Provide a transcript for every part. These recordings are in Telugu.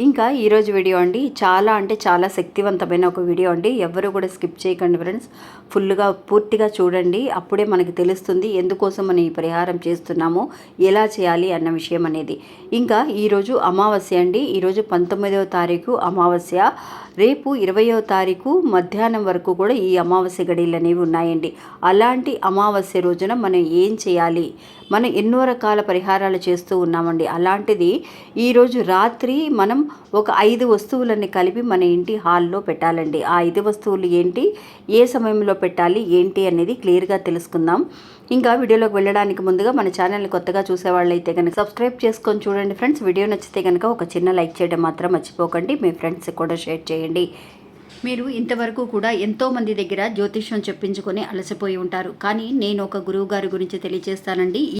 ఇంకా ఈరోజు వీడియో అండి. చాలా అంటే చాలా శక్తివంతమైన ఒక వీడియో అండి. ఎవరు కూడా స్కిప్ చేయకండి ఫ్రెండ్స్. ఫుల్గా పూర్తిగా చూడండి. అప్పుడే మనకి తెలుస్తుంది ఎందుకోసం మనం ఈ పరిహారం చేస్తున్నామో ఎలా చేయాలి అన్న విషయం అనేది. ఇంకా ఈరోజు అమావాస్య అండి. ఈరోజు పంతొమ్మిదవ తారీఖు అమావాస్య. రేపు ఇరవయో తారీఖు మధ్యాహ్నం వరకు కూడా ఈ అమావాస్య గడియలు అనేవి ఉన్నాయండి. అలాంటి అమావాస్య రోజున మనం ఏం చేయాలి? మనం ఎన్నో రకాల పరిహారాలు చేస్తూ ఉన్నామండి. అలాంటిది ఈరోజు రాత్రి మనం ఒక ఐదు వస్తువులని కలిపి మన ఇంటి హాల్లో పెట్టాలండి. ఆ ఐదు వస్తువులు ఏంటి? ఏ సమయంలో పెట్టాలి? ఏంటి అనేది క్లియర్గా తెలుసుకుందాం. ఇంకా వీడియోలోకి వెళ్ళడానికి ముందుగా మన ఛానల్ని కొత్తగా చూసేవాళ్ళైతే కనుక సబ్స్క్రైబ్ చేసుకొని చూడండి ఫ్రెండ్స్. వీడియో నచ్చితే కనుక ఒక చిన్న లైక్ చేయడం మాత్రం మర్చిపోకండి. మీ ఫ్రెండ్స్కి కూడా షేర్ చేయండి. మీరు ఇంతవరకు కూడా ఎంతో మంది దగ్గర జ్యోతిష్యం చెప్పించుకొని అలసిపోయి ఉంటారు. కానీ నేను ఒక గురువు గారి గురించి తెలియజేస్తానండి.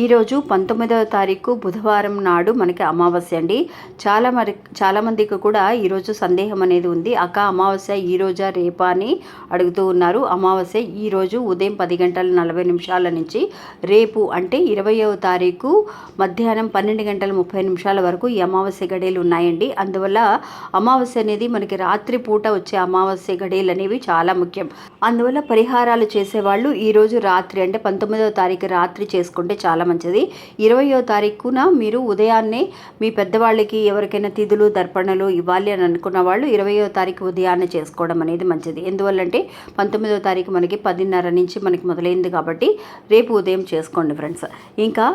ఈరోజు పంతొమ్మిదవ తారీఖు బుధవారం నాడు మనకి అమావాస్య అండి. చాలా మరి చాలామందికి కూడా ఈరోజు సందేహం అనేది ఉంది. అక్క అమావాస్య ఈ రోజా రేపా అని అడుగుతూ ఉన్నారు. అమావాస్య ఈరోజు ఉదయం పది గంటల నలభై నిమిషాల నుంచి రేపు అంటే ఇరవయవ తారీఖు మధ్యాహ్నం పన్నెండు గంటల ముప్పై నిమిషాల వరకు ఈ అమావాస్య గడియలు ఉన్నాయండి. అందువల్ల అమావాస్య అనేది మనకి రాత్రి పూట వచ్చే అమావాస్య గడియలు అనేవి చాలా ముఖ్యం. అందువల్ల పరిహారాలు చేసేవాళ్ళు ఈరోజు రాత్రి అంటే పంతొమ్మిదవ తారీఖు రాత్రి చేసుకుంటే చాలా మంచిది. ఇరవయో తారీఖున మీరు ఉదయాన్నే మీ పెద్దవాళ్ళకి ఎవరికైనా తిథులు దర్పణలు ఇవ్వాలి అని అనుకున్న వాళ్ళు ఇరవయో తారీఖు ఉదయాన్నే చేసుకోవడం అనేది మంచిది. ఎందువల్లంటే పంతొమ్మిదవ తారీఖు మనకి పదిన్నర నుంచి మనకి మొదలైంది కాబట్టి రేపు ఉదయం చేసుకోండి ఫ్రెండ్స్. ఇంకా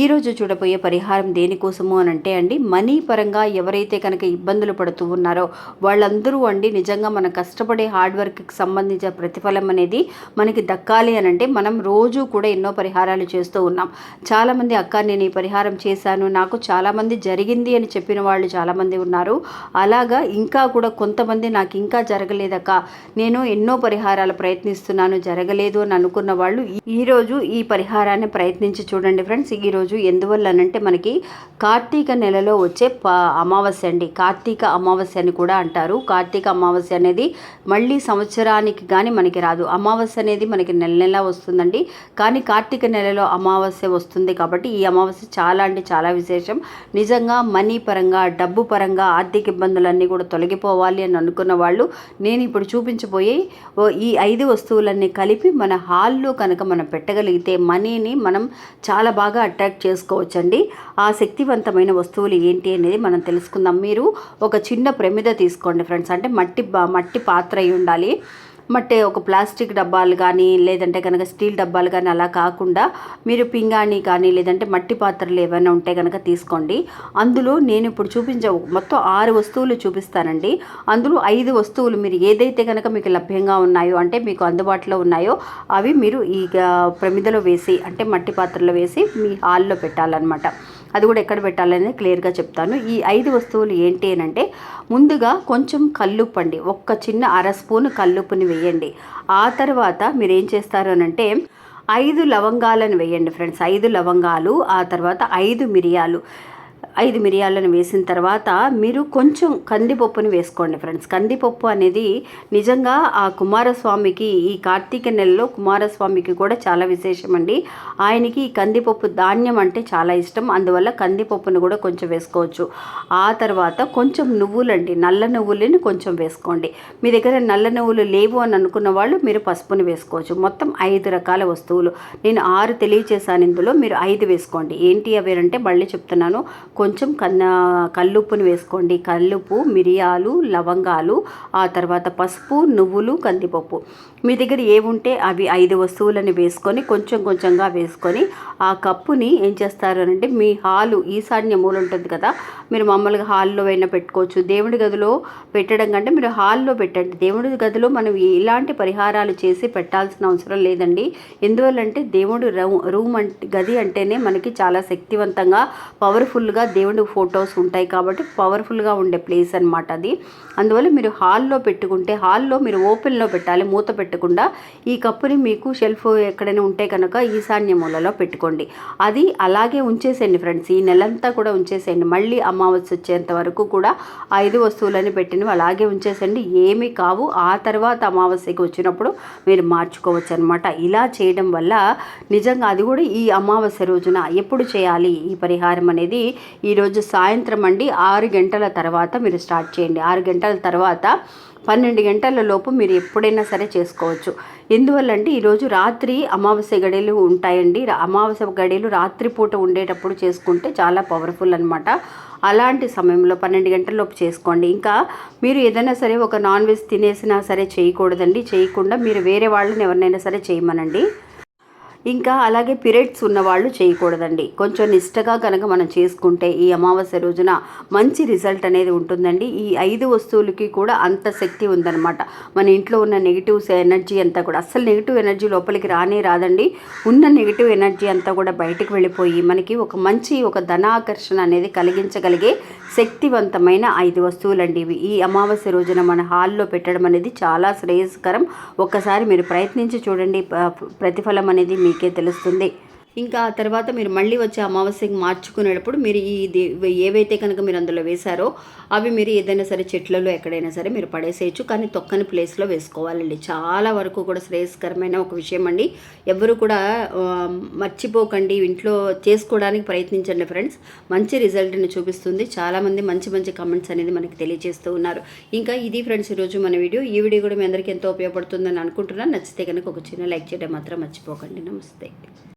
ఈరోజు చూడబోయే పరిహారం దేనికోసము అని అంటే అండి మనీ పరంగా ఎవరైతే కనుక ఇబ్బందులు పడుతూ ఉన్నారో వాళ్ళందరూ అండి నిజంగా మన కష్టపడే హార్డ్ వర్క్కి సంబంధించిన ప్రతిఫలం అనేది మనకి దక్కాలి అని అంటే మనం రోజు కూడా ఎన్నో పరిహారాలు చేస్తూ ఉన్నాం. చాలామంది అక్క నేను ఈ పరిహారం చేశాను నాకు చాలామంది జరిగింది అని చెప్పిన వాళ్ళు చాలామంది ఉన్నారు. అలాగా ఇంకా కూడా కొంతమంది నాకు ఇంకా జరగలేదక్క నేను ఎన్నో పరిహారాలు ప్రయత్నిస్తున్నాను జరగలేదు అని అనుకున్న వాళ్ళు ఈరోజు ఈ పరిహారాన్ని ప్రయత్నించి చూడండి ఫ్రెండ్స్. ఈరోజు ఎందువల్లనంటే మనకి కార్తీక నెలలో వచ్చే ప అమావాస్య అండి. కార్తీక అమావాస్య అని కూడా అంటారు. కార్తీక అమావాస్య అనేది మళ్ళీ సంవత్సరానికి కానీ మనకి రాదు. అమావాస్య అనేది మనకి నెల నెల వస్తుందండి. కానీ కార్తీక నెలలో అమావాస్య వస్తుంది కాబట్టి ఈ అమావాస్య చాలా అంటే చాలా విశేషం. నిజంగా మనీ పరంగా డబ్బు పరంగా ఆర్థిక ఇబ్బందులన్నీ కూడా తొలగిపోవాలి అని అనుకున్న వాళ్ళు నేను ఇప్పుడు చూపించబోయే ఈ ఐదు వస్తువులన్నీ కలిపి మన హాల్లో కనుక మనం పెట్టగలిగితే మనీని మనం చాలా బాగా అట్రాక్ట్ చేసుకోవచ్చండి. ఆ శక్తివంతమైన వస్తువులు ఏంటి అనేది మనం తెలుసుకుందాం. మీరు ఒక చిన్న ప్రమిద తీసుకోండి ఫ్రెండ్స్. అంటే మట్టి మట్టి పాత్ర అయి ఉండాలి. మట్టి ఒక ప్లాస్టిక్ డబ్బాలు కానీ లేదంటే కనుక స్టీల్ డబ్బాలు కానీ అలా కాకుండా మీరు పింగాణి కానీ లేదంటే మట్టి పాత్రలు ఏమైనా ఉంటే కనుక తీసుకోండి. అందులో నేను ఇప్పుడు చూపించే మొత్తం ఆరు వస్తువులు చూపిస్తానండి. అందులో ఐదు వస్తువులు మీరు ఏదైతే కనుక మీకు లభ్యంగా ఉన్నాయో అంటే మీకు అందుబాటులో ఉన్నాయో అవి మీరు ఈ ప్రమిదలో వేసి అంటే మట్టి పాత్రలో వేసి మీ హాల్లో పెట్టాలన్నమాట. అది కూడా ఎక్కడ పెట్టాలనేది క్లియర్గా చెప్తాను. ఈ ఐదు వస్తువులు ఏంటి అని అంటే ముందుగా కొంచెం కల్లుప్పు అండి. ఒక్క చిన్న అర స్పూన్ కల్లుప్పుని వేయండి. ఆ తర్వాత మీరు ఏం చేస్తారు అని అంటే ఐదు లవంగాలను వేయండి ఫ్రెండ్స్. ఐదు లవంగాలు ఆ తర్వాత ఐదు మిరియాలు. ఐదు మిరియాలను వేసిన తర్వాత మీరు కొంచెం కందిపప్పుని వేసుకోండి ఫ్రెండ్స్. కందిపప్పు అనేది నిజంగా ఆ కుమారస్వామికి ఈ కార్తీక నెలలో కుమారస్వామికి కూడా చాలా విశేషం అండి ఆయనకి ఈ కందిపప్పు ధాన్యం అంటే చాలా ఇష్టం. అందువల్ల కందిపప్పును కూడా కొంచెం వేసుకోవచ్చు. ఆ తర్వాత కొంచెం నువ్వులండి నల్ల నువ్వులని కొంచెం వేసుకోండి. మీ దగ్గర నల్ల నువ్వులు లేవు అని అనుకున్న వాళ్ళు మీరు పసుపుని వేసుకోవచ్చు. మొత్తం ఐదు రకాల వస్తువులు. నేను ఆరు తెలియచేశాను ఇందులో. మీరు ఐదు వేసుకోండి. ఏంటి అవేనంటే అంటే మళ్ళీ చెప్తున్నాను. కొంచెం కన్న కల్లుప్పుని వేసుకోండి. కల్లుప్పు మిరియాలు లవంగాలు ఆ తర్వాత పసుపు నువ్వులు కందిపప్పు. మీ దగ్గర ఏముంటే అవి ఐదు వస్తువులని వేసుకొని కొంచెం కొంచెంగా వేసుకొని ఆ కప్పుని ఏం చేస్తారు అంటే మీ హాలు ఈశాన్య మూల ఉంటుంది కదా మీరు మామూలుగా హాల్లో అయినా పెట్టుకోవచ్చు. దేవుడి గదిలో పెట్టడం కంటే మీరు హాల్లో పెట్టండి. దేవుడి గదిలో మనం ఇలాంటి పరిహారాలు చేసి పెట్టాల్సిన అవసరం లేదండి. ఎందువల్లంటే దేవుడు రూమ్ అంటే గది అంటేనే మనకి చాలా శక్తివంతంగా పవర్ఫుల్గా దేవుడి ఫొటోస్ ఉంటాయి కాబట్టి పవర్ఫుల్గా ఉండే ప్లేస్ అనమాట అది. అందువల్ల మీరు హాల్లో పెట్టుకుంటే హాల్లో మీరు ఓపెన్లో పెట్టాలి మూత పెట్టకుండా ఈ కప్పుని మీకు షెల్ఫ్ ఎక్కడైనా ఉంటే కనుక ఈశాన్య మూలలో పెట్టుకోండి. అది అలాగే ఉంచేసేయండి ఫ్రెండ్స్ ఈ నెలంతా కూడా ఉంచేసేయండి. మళ్ళీ అమావాస్య వచ్చేంత వరకు కూడా ఐదు వస్తువులని పెట్టినవి అలాగే ఉంచేసేయండి. ఏమీ కావు. ఆ తర్వాత అమావాస్యకి వచ్చినప్పుడు మీరు మార్చుకోవచ్చు అనమాట ఇలా చేయడం వల్ల నిజంగా అది కూడా ఈ అమావాస్య రోజున ఎప్పుడు చేయాలి? ఈ పరిహారం అనేది ఈరోజు సాయంత్రం అండి ఆరు గంటల తర్వాత మీరు స్టార్ట్ చేయండి. ఆరు గంటల తర్వాత పన్నెండు గంటల లోపు మీరు ఎప్పుడైనా సరే చేసుకోవచ్చు. ఎందువల్ల అంటే ఈరోజు రాత్రి అమావాస్య గడియలు ఉంటాయండి. అమావాస్య గడియలు రాత్రిపూట ఉండేటప్పుడు చేసుకుంటే చాలా పవర్ఫుల్ అనమాట అలాంటి సమయంలో పన్నెండు గంటలలోపు చేసుకోండి. ఇంకా మీరు ఏదైనా సరే ఒక నాన్ వెజ్ తినేసినా సరే చేయకూడదండి. చేయకుండా మీరు వేరే వాళ్ళని ఎవరినైనా సరే చేయమనండి. ఇంకా అలాగే పీరియడ్స్ ఉన్న వాళ్ళు చేయకూడదండి. కొంచెం నిష్టగా కనుక మనం చేసుకుంటే ఈ అమావాస్య రోజున మంచి రిజల్ట్ అనేది ఉంటుందండి. ఈ ఐదు వస్తువులకి కూడా అంత శక్తి ఉందన్నమాట. మన ఇంట్లో ఉన్న నెగిటివ్స్ ఎనర్జీ అంతా కూడా అస్సలు నెగిటివ్ ఎనర్జీ లోపలికి రానే రాదండి. ఉన్న నెగిటివ్ ఎనర్జీ అంతా కూడా బయటకు వెళ్ళిపోయి మనకి ఒక మంచి ఒక ధనాకర్షణ అనేది కలిగించగలిగే శక్తివంతమైన ఐదు వస్తువులండి ఇవి. ఈ అమావాస్య రోజున మన హాల్లో పెట్టడం అనేది చాలా శ్రేయస్కరం. ఒక్కసారి మీరు ప్రయత్నించి చూడండి. ప్రతిఫలం అనేది మీకే తెలుస్తుంది ఇంకా ఆ తర్వాత మీరు మళ్ళీ వచ్చే అమావాస్యకి మార్చుకునేటప్పుడు మీరు ఈ ఏవైతే కనుక మీరు అందులో వేశారో అవి మీరు ఏదైనా సరే చెట్లలో ఎక్కడైనా సరే మీరు పడేసేయచ్చు. కానీ తొక్కని ప్లేస్లో వేసుకోవాలండి. చాలా వరకు కూడా శ్రేయస్కరమైన ఒక విషయం అండి. ఎవరు కూడా మర్చిపోకండి. ఇంట్లో చేసుకోవడానికి ప్రయత్నించండి ఫ్రెండ్స్. మంచి రిజల్ట్ని చూపిస్తుంది. చాలామంది మంచి మంచి కమెంట్స్ అనేది మనకి తెలియజేస్తూ ఉన్నారు. ఇంకా ఇది ఫ్రెండ్స్ ఈరోజు మన వీడియో. ఈ వీడియో కూడా మీ అందరికీ ఎంతో ఉపయోగపడుతుందని అనుకుంటున్నాను. నచ్చితే కనుక ఒక చిన్న లైక్ చేయడం మాత్రం మర్చిపోకండి. నమస్తే.